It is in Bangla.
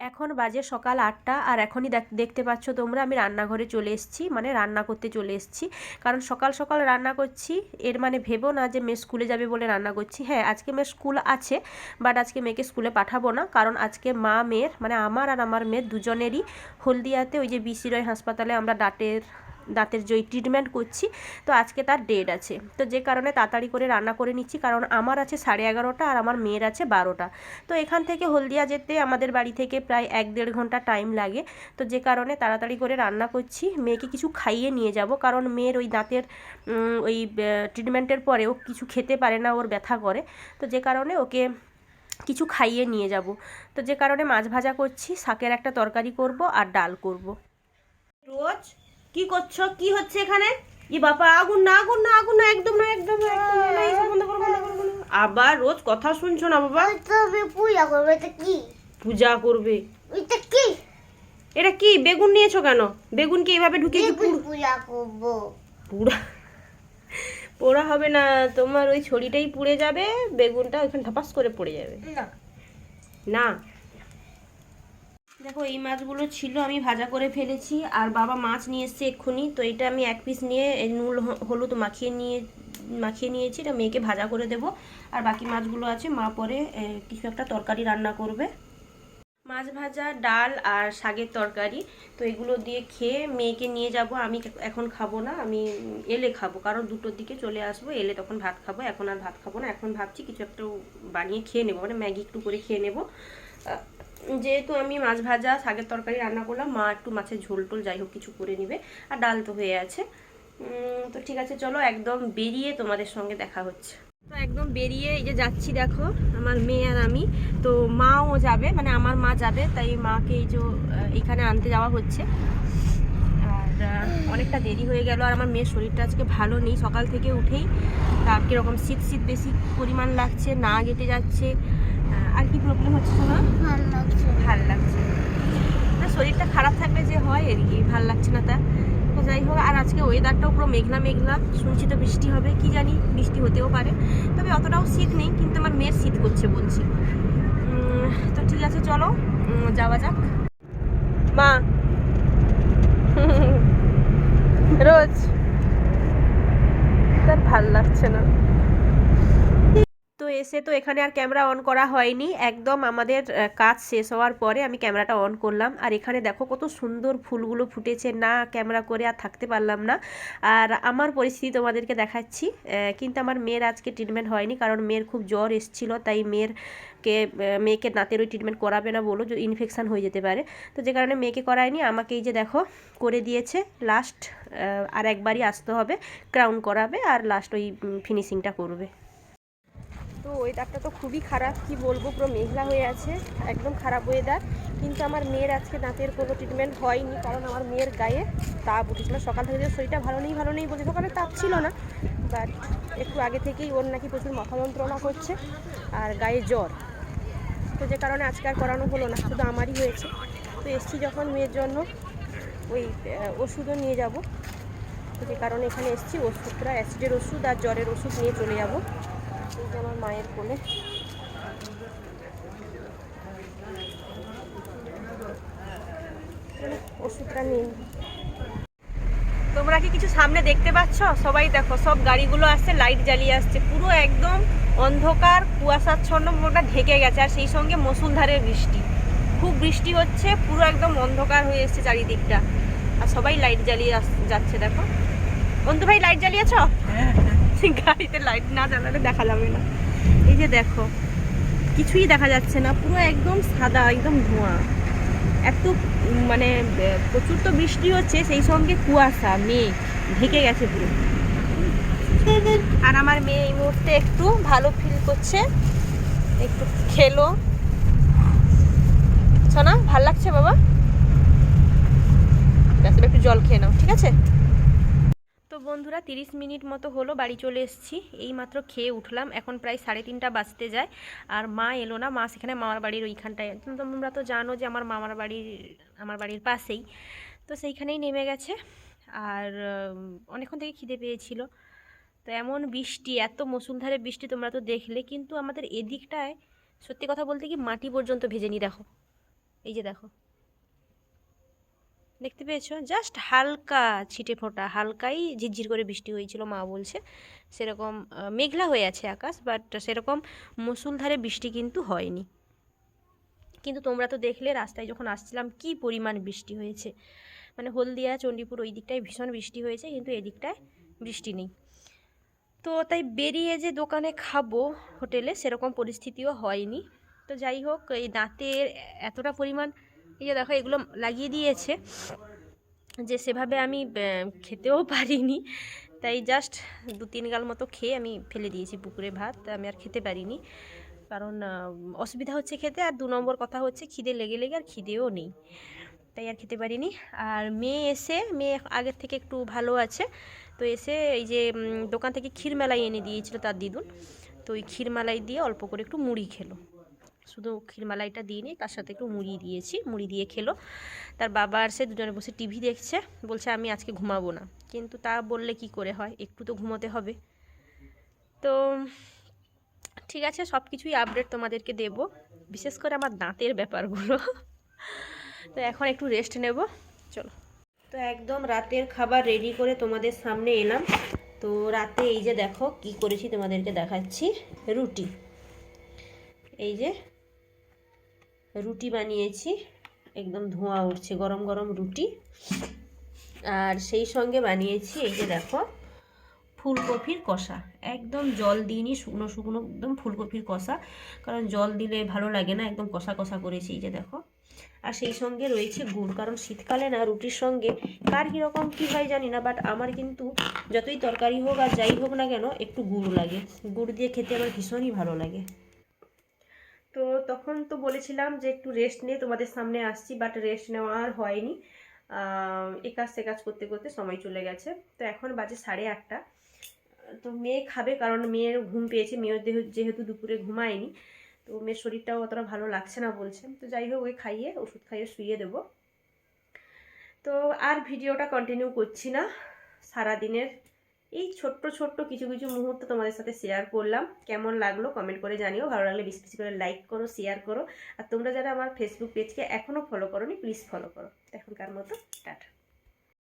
এখন বাজে সকাল আটটা, আর এখনই দেখ- দেখতে পাচ্ছ তোমরা, আমি রান্নাঘরে চলে এসেছি মানে রান্না করতে চলে এসেছি। কারণ সকাল সকাল রান্না করছি, এর মানে ভেবো না যে মেয়ে স্কুলে যাবে বলে রান্না করছি। হ্যাঁ আজকে মেয়ে স্কুল আছে বাট আজকে মেয়েকে স্কুলে পাঠাবো না, কারণ আজকে মা মেয়ের মানে আমার আর আমার মেয়ের দুজনেরই হলদিয়াতে ওই যে বিসি রয় হাসপাতালে আমরা দাঁতের দাঁতের যে ট্রিটমেন্ট করছি, তো আজকে তার ডেট আছে। তো যে কারণে তাড়াতাড়ি করে রান্না করে নিচ্ছি, কারণ আমার আছে সাড়ে এগারোটা আর আমার মেয়ের আছে বারোটা। তো এখান থেকে হলদিয়া যেতে আমাদের বাড়ি থেকে প্রায় এক দেড় ঘণ্টা টাইম লাগে। তো যে কারণে তাড়াতাড়ি করে রান্না করছি। মেয়েকে কিছু খাইয়ে নিয়ে যাব, কারণ মেয়ের ওই দাঁতের ওই ট্রিটমেন্টের পরে ও কিছু খেতে পারে না, ওর ব্যথা করে। তো যে কারণে ওকে কিছু খাইয়ে নিয়ে যাব। তো যে কারণে মাছ ভাজা করছি, শাকের একটা তরকারি করব আর ডাল করব। রোজ কি করছ? কি হচ্ছে এখানে? ই বাবা আগুন না আগুন না আগুন না একদম না একদম না, একদম না, এইসব বন্ধ করো বন্ধ করো আবার রোজ কথা শুনছো না বাবা? পূজা করব এটা কি? পূজা করবে। এটা কি? এটা কি? বেগুন নিয়েছো কেন? বেগুন কি এইভাবে ঢুকিয়ে কি পূজা করব। পুরা পোড়া হবে না তোমার ওই ছড়িটাই পুড়ে যাবে বেগুনটা ওইখানে ধপাস করে পড়ে যাবে। না। না? দেখো, এই মাছগুলো ছিল, আমি ভাজা করে ফেলেছি, আর বাবা মাছ নিয়ে এসছে এক্ষুনি, তো এটা আমি এক পিস নিয়ে নুন হলুদ মাখিয়ে নিয়ে, মাখিয়ে নিয়েছি, এটা মেয়েকে ভাজা করে দেব, আর বাকি মাছগুলো আছে, মা পরে কিছু একটা তরকারি রান্না করবে। মাছ ভাজা, ডাল আর শাকের তরকারি, তো এগুলো দিয়ে খেয়ে মেয়েকে নিয়ে যাব, আমি এখন খাব না, আমি এলে খাব, কারণ দুটোর দিকে চলে আসব, এলে তখন ভাত খাব, এখন আর ভাত খাব না, এখন ভাবছি কিছু একটা বানিয়ে খেয়ে নেব মানে ম্যাগি একটু করে খেয়ে নেব। যেহেতু আমি মাছ ভাজা, শাকের তরকারি রান্না করলাম, মা একটু মাছের ঝোল টোল যাই হোক কিছু করে নেবে। আর ডাল তো হয়ে আছে। তো ঠিক আছে, চলো একদম বেরিয়ে তোমাদের সঙ্গে দেখা হচ্ছে। তো একদম বেরিয়ে এই যে যাচ্ছি দেখো, আমার মেয়ে আর আমি। তো মাও যাবে মানে আমার মা যাবে, তাই মাকে এই যে এখানে আনতে যাওয়া হচ্ছে। আর অনেকটা দেরি হয়ে গেল, আর আমার মেয়ের শরীরটা আজকে ভালো নেই। সকাল থেকে উঠেই তার কীরকম শীত শীত বেশি পরিমাণ লাগছে, না গেটে যাচ্ছে। আর কি প্রবলেম হচ্ছে শোনা? ভালো লাগছে। ভালো লাগছে। না শরীরটা খারাপ থাকলে যে হয় আর কি ভালো লাগছে না তা? তো যাই হোক আর আজকে ওয়েদারটাও পুরো মেঘলা মেঘলা। শুনছি তো বৃষ্টি হবে কি জানি বৃষ্টি হতেও পারে। তবে অতটাও শীত নেই কিন্তু আমার মেয়ের শীত করছে বলছে। তো ঠিক আছে চলো যাওয়া যাক। মা! রোজ। তার ভালো লাগছে না। এসে তো এখানে আর ক্যামেরা অন করা হয়নি। একদম আমাদের কাজ শেষ হওয়ার পরে আমি ক্যামেরাটা অন করলাম। আর এখানে দেখো কত সুন্দর ফুলগুলো ফুটেছে। না ক্যামেরা করে আর থাকতে পারলাম না। আর আমার পরিস্থিতি তোমাদেরকে দেখাচ্ছি। কিন্তু আমার মেয়ের আজকে ট্রিটমেন্ট হয়নি কারণ মেয়ের খুব জ্বর এসেছিল। তাই মেয়ের কে মেয়েকে দাঁতের ওই ট্রিটমেন্ট করাবে না বলো, যে ইনফেকশান হয়ে যেতে পারে। তো যে কারণে মেয়েকে করায়নি। আমাকে এই যে দেখো করে দিয়েছে। লাস্ট আর একবারই আসতে হবে। ক্রাউন করাবে আর লাস্ট ওই ফিনিশিংটা করবে। তো ওয়েদারটা তো খুবই খারাপ, কি বলব? পুরো মেঘলা হয়ে আছে, একদম খারাপ ওয়েদার কিন্তু আমার মেয়ের আজকে দাঁতের কোনো ট্রিটমেন্ট হয়নি, কারণ আমার মেয়ের গায়ে তাপ উঠেছিল। সকাল থেকে শরীরটা ভালো নেই ভালো নেই বলছে সকালে তাপ ছিল না। বাট একটু আগে থেকেই ওর নাকি প্রচুর মাথা যন্ত্রণা করছে আর গায়ে জ্বর। তো যে কারণে আজকে আর করানো হলো না, শুধু আমারই হয়েছে। তো এসছি যখন মেয়ের জন্য, ওই ওষুধও নিয়ে যাব। তো যে কারণে এখানে এসছি ওষুধটা অ্যাসিডের ওষুধ আর জ্বরের ওষুধ নিয়ে চলে যাব। এই যে আমার মায়ের কোলে। ওষুধটা নিন তোমরা কি কিছু সামনে দেখতে পাচ্ছ? সবাই দেখো সব গাড়িগুলো আসছে লাইট জ্বালিয়ে আসছে। পুরো একদম অন্ধকার কুয়াশাচ্ছন্ন পুরোটা ঢেকে গেছে। আর সেই সঙ্গে মুসুলধারে বৃষ্টি। খুব বৃষ্টি হচ্ছে পুরো একদম অন্ধকার হয়ে এসছে চারিদিকটা। আর সবাই লাইট জ্বালিয়ে যাচ্ছে দেখো। বন্ধু ভাই লাইট জ্বালিয়েছ? গাড়িতে লাইট না জ্বালালে দেখা যাবে না। এই যে দেখো, কিছুই দেখা যাচ্ছে না, পুরো একদম সাদা, একদম ধোঁয়া। এত মানে প্রচুর তো বৃষ্টি হচ্ছে, সেই সঙ্গে কুয়াশা, মেঘ, ঢেকে গেছে পুরো। আর আমার মেয়ে এই মুহূর্তে একটু ভালো ফিল করছে, একটু খেলো। সোনা, ভালো লাগছে বাবা? একটু জল খেয়ে নাও, ঠিক আছে? বন্ধুরা, তিরিশ মিনিট মতো হলো, বাড়ি চলে এসেছি। এই মাত্র খেয়ে উঠলাম, এখন প্রায় সাড়ে তিনটা বাজতে যায়। আর মা এলো না, মা সেখানে মামার বাড়ির ওইখানটায়। তোমরা তো জানো যে আমার মামার বাড়ির, আমার বাড়ির পাশেই। তো সেইখানেই নেমে গেছে। আর অনেকক্ষণ থেকে খিদে পেয়েছিল। তো এমন বৃষ্টি, এত মুসুলধারে বৃষ্টি তোমরা তো দেখলে, কিন্তু আমাদের এদিকটায় সত্যি কথা বলতে কি মাটি পর্যন্ত ভেজে নি দেখো। এই যে দেখো। দেখতে পেয়েছ? জাস্ট হালকা ছিটে ফোঁটা, হালকাই ঝিরঝির করে বৃষ্টি হয়েছিল, মা বলছে। সেরকম মেঘলা হয়ে আছে আকাশ বাট সেরকম মুসুলধারে বৃষ্টি কিন্তু হয়নি। কিন্তু তোমরা তো দেখলে, রাস্তায় যখন আসছিলাম, কি পরিমাণ বৃষ্টি হয়েছে। মানে হলদিয়া, চণ্ডীপুর ওই দিকটায় ভীষণ বৃষ্টি হয়েছে, কিন্তু এদিকটায় বৃষ্টি নেই। তো তাই বেরিয়ে যে দোকানে খাব হোটেলে, সেরকম পরিস্থিতিও হয়নি। তো যাই হোক, এই দাঁতের এতটা পরিমাণ এই যে দেখো, এগুলো লাগিয়ে দিয়েছে। যে সেভাবে আমি খেতেও পারিনি। তাই জাস্ট দু তিন গাল মতো খেয়ে আমি ফেলে দিয়েছি পুকুরে ভাত। আমি আর খেতে পারিনি। কারণ অসুবিধা হচ্ছে খেতে আর দু নম্বর কথা হচ্ছে খিদে লেগে লেগে আর খিদেও নেই। তাই আর খেতে পারিনি। আর মেয়ে এসে, মেয়ে আগের থেকে একটু ভালো আছে। তো এসে এই যে দোকান থেকে ক্ষীরমালাই এনে দিয়েছিল তার দিদুন। তো ওই ক্ষীরমালাই দিয়ে অল্প করে একটু মুড়ি খেলো। শুধু ক্ষীরমালাইটা দিয়ে নিয়ে তার সাথে একটু মুড়ি দিয়েছি। মুড়ি দিয়ে খেলো। তার বাবা আর সে দুজনে বসে টিভি দেখছে। বলছে, আমি আজকে ঘুমাবো না। কিন্তু তা বললে কি করে হয়? একটু তো ঘুমোতে হবে। তো ঠিক আছে সব কিছুই আপডেট তোমাদেরকে দেব। বিশেষ করে আমার দাঁতের ব্যাপারগুলো। তো এখন একটু রেস্ট নেব। চলো। তো একদম রাতের খাবার রেডি করে তোমাদের সামনে এলাম। তো রাতে এই যে দেখো, কি করেছি তোমাদেরকে দেখাচ্ছি। রুটি। এই যে রুটি বানিয়েছি। একদম ধোঁয়া উঠছে, গরম গরম রুটি। আর সেই সঙ্গে বানিয়েছি এই যে দেখো, ফুলকপির কষা। একদম জল দিইনি, শুকনো শুকনো একদম ফুলকপির কষা। কারণ জল দিলে ভালো লাগে না, একদম কষা কষা করেছি এই যে দেখো। আর সেই সঙ্গে রয়েছে গুড়, কারণ শীতকালে না রুটির সঙ্গে কার কীরকম কী হয় জানি না বাট আমার কিন্তু যতই তরকারি হোক আর যাই হোক না কেন একটু গুড় লাগে। গুড় দিয়ে খেতে আমার ভীষণই ভালো লাগে। তো তখন তো বলেছিলাম যে একটু রেস্ট নিয়ে তোমাদের সামনে আসছি বাট রেস্ট নেওয়া আর হয়নি। এ কাজ সে কাজ করতে করতে সময় চলে গেছে। তো এখন বাজে সাড়ে আটটা। তো মেয়ে খাবে কারণ মেয়ের ঘুম পেয়েছে মেয়ের দেহ যেহেতু দুপুরে ঘুমায়নি, তো মেয়ের শরীরটাও অতটা ভালো লাগছে না বলছে। তো যাই হোক ওই খাইয়ে, ওষুধ খাইয়ে শুয়ে দেবো। তো আর ভিডিওটা কন্টিনিউ করছি না। সারাদিনের এই ছোট্ট ছোট্ট কিছু কিছু মুহূর্ত তোমাদের সাথে শেয়ার করলাম। কেমন লাগল কমেন্ট করে জানিও। ভালো লাগলে বেশি বেশি করে লাইক করো শেয়ার করো। আর তোমরা যারা আমার ফেসবুক পেজকে এখনও ফলো করো প্লিজ ফলো করো। এখনকার মতো, টাটা।